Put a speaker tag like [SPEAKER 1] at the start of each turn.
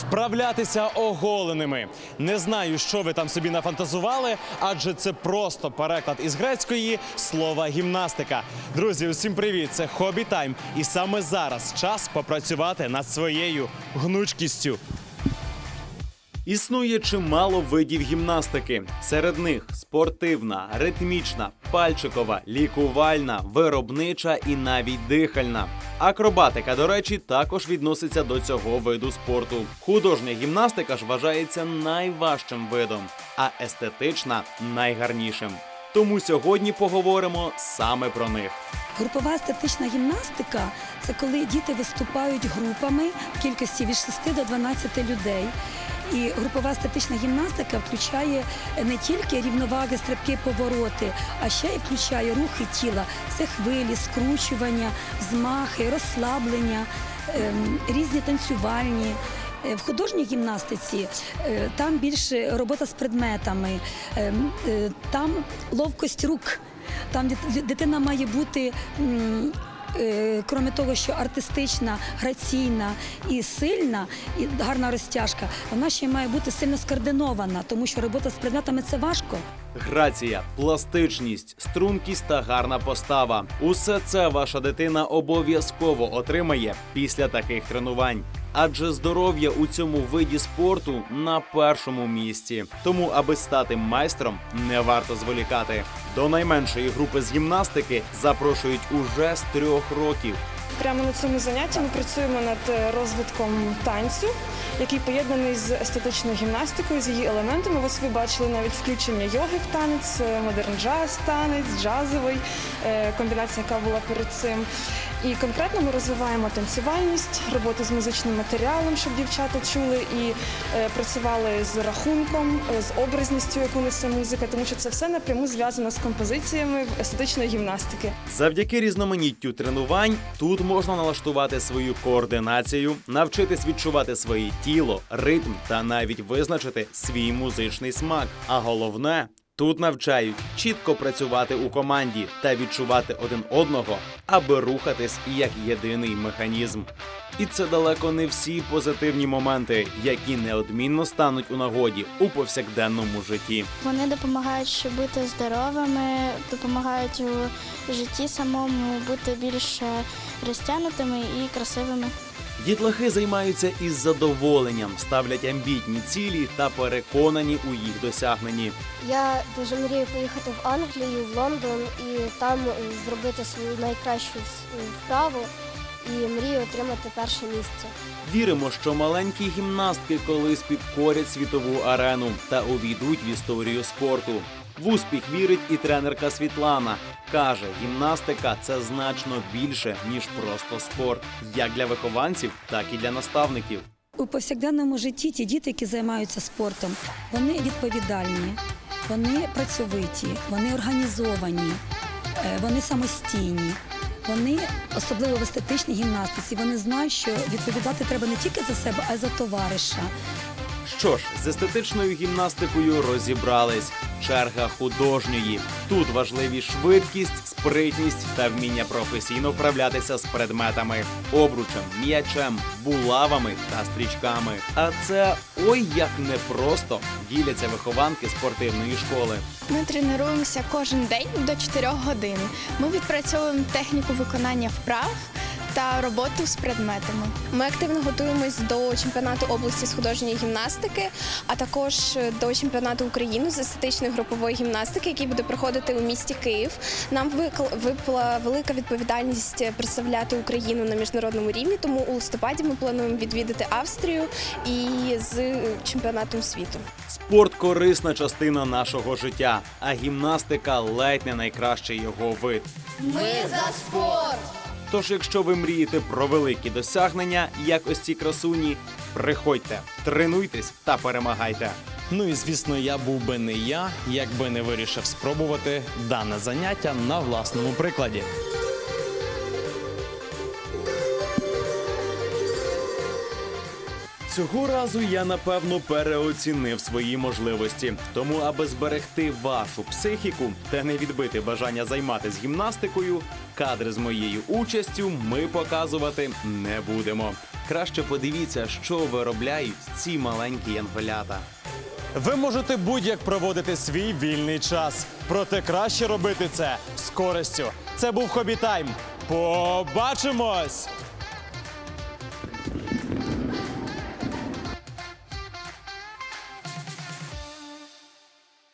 [SPEAKER 1] Вправлятися оголеними. Не знаю, що ви там собі нафантазували, адже це просто переклад із грецької слова гімнастика. Друзі, усім привіт! Це хобі тайм. І саме зараз час попрацювати над своєю гнучкістю. Існує чимало видів гімнастики. Серед них спортивна, ритмічна, пальчикова, лікувальна, виробнича і навіть дихальна. Акробатика, до речі, також відноситься до цього виду спорту. Художня гімнастика ж вважається найважчим видом, а естетична найгарнішим. Тому сьогодні поговоримо саме про них.
[SPEAKER 2] Групова естетична гімнастика це коли діти виступають групами в кількості від 6 до 12 людей. І групова естетична гімнастика включає не тільки рівноваги, стрибки, повороти, а ще й включає рухи тіла. Це хвилі, скручування, змахи, розслаблення, ем, різні танцювальні. Е, В художній гімнастиці е, там більше робота з предметами, ем, е, там ловкость рук. Там дитина має бути. Е, Кроме того, що артистична, граційна і сильна, і гарна розтяжка, вона ще має бути сильно скоординована, тому що робота з предметами це важко.
[SPEAKER 1] Грація, пластичність, стрункість та гарна постава. Усе це ваша дитина обов'язково отримає після таких тренувань. Адже здоров'я у цьому виді спорту на першому місці. Тому, аби стати майстром, не варто зволікати. До найменшої групи з гімнастики запрошують уже з трьох років.
[SPEAKER 3] Прямо на цьому занятті ми працюємо над е, розвитком танцю, який поєднаний з естетичною гімнастикою, з її елементами. Ось ви бачили навіть включення йоги в танець, е, модерн джаз танець, джазовий, е, комбінація, яка була перед цим. І конкретно ми розвиваємо танцювальність, роботу з музичним матеріалом, щоб дівчата чули і е, працювали з рахунком, е, з образністю, яку несе музика, тому що це все напряму зв'язано з композиціями естетичної гімнастики.
[SPEAKER 1] Завдяки різноманіттю тренувань тут можна налаштувати свою координацію, навчитись відчувати своє тіло, ритм та навіть визначити свій музичний смак. А головне. Тут навчають чітко працювати у команді та відчувати один одного, аби рухатись як єдиний механізм. І це далеко не всі позитивні моменти, які неодмінно стануть у нагоді у повсякденному житті.
[SPEAKER 4] Вони допомагають, бути здоровими, допомагають у житті самому бути більш розтягнутими і красивими.
[SPEAKER 1] Дітлахи займаються із задоволенням, ставлять амбітні цілі та переконані у їх досягненні.
[SPEAKER 5] Я дуже мрію поїхати в Англію, в Лондон і там е, зробити свою найкращу вправу і мрію отримати перше місце.
[SPEAKER 1] Віримо, що маленькі гімнастки колись підкорять світову арену та увійдуть в історію спорту. В успіх вірить і тренерка Світлана. Каже, гімнастика це значно більше, ніж просто спорт, як для вихованців, так і для наставників.
[SPEAKER 2] У повсякденному житті ті діти, які займаються спортом, вони відповідальні, вони працьовиті, вони організовані, е, вони самостійні. Вони, особливо в естетичній гімнастиці, вони знають, що відповідати треба не тільки за себе, а й за товариша.
[SPEAKER 1] Що ж, з естетичною гімнастикою розібрались. Черга художньої. Тут важливі швидкість, спритність та вміння професійно вправлятися з предметами, обручем, м'ячем, булавами та стрічками. А це ой як непросто діляться вихованки спортивної школи.
[SPEAKER 6] Ми тренуємося кожен день до 4 годин. Ми відпрацьовуємо техніку виконання вправ та роботу з предметами.
[SPEAKER 7] Ми активно готуємось до чемпіонату області з художньої гімнастики, а також до чемпіонату України з естетичної групової гімнастики, який буде проходити у місті Київ. Нам випала велика відповідальність представляти Україну на міжнародному рівні. Тому у листопаді ми плануємо відвідати Австрію і з чемпіонатом світу.
[SPEAKER 1] Спорт корисна частина нашого життя, а гімнастика ледь не найкращий його вид.
[SPEAKER 5] Ми за спорт!
[SPEAKER 1] Тож, якщо ви мрієте про великі досягнення, як ось ці красуні, приходьте, тренуйтесь та перемагайте. Ну і звісно, я був би не я, якби не вирішив спробувати дане заняття на власному прикладі. Цього разу я напевно переоцінив свої можливості. Тому, аби зберегти вашу психіку та не відбити бажання займатися гімнастикою, кадри з моєю участю ми показувати не будемо. Краще подивіться, що виробляють ці маленькі янголята.
[SPEAKER 8] Ви можете будь-як проводити свій вільний час. Проте краще робити це з користю. Це був Хобі Тайм. Побачимось!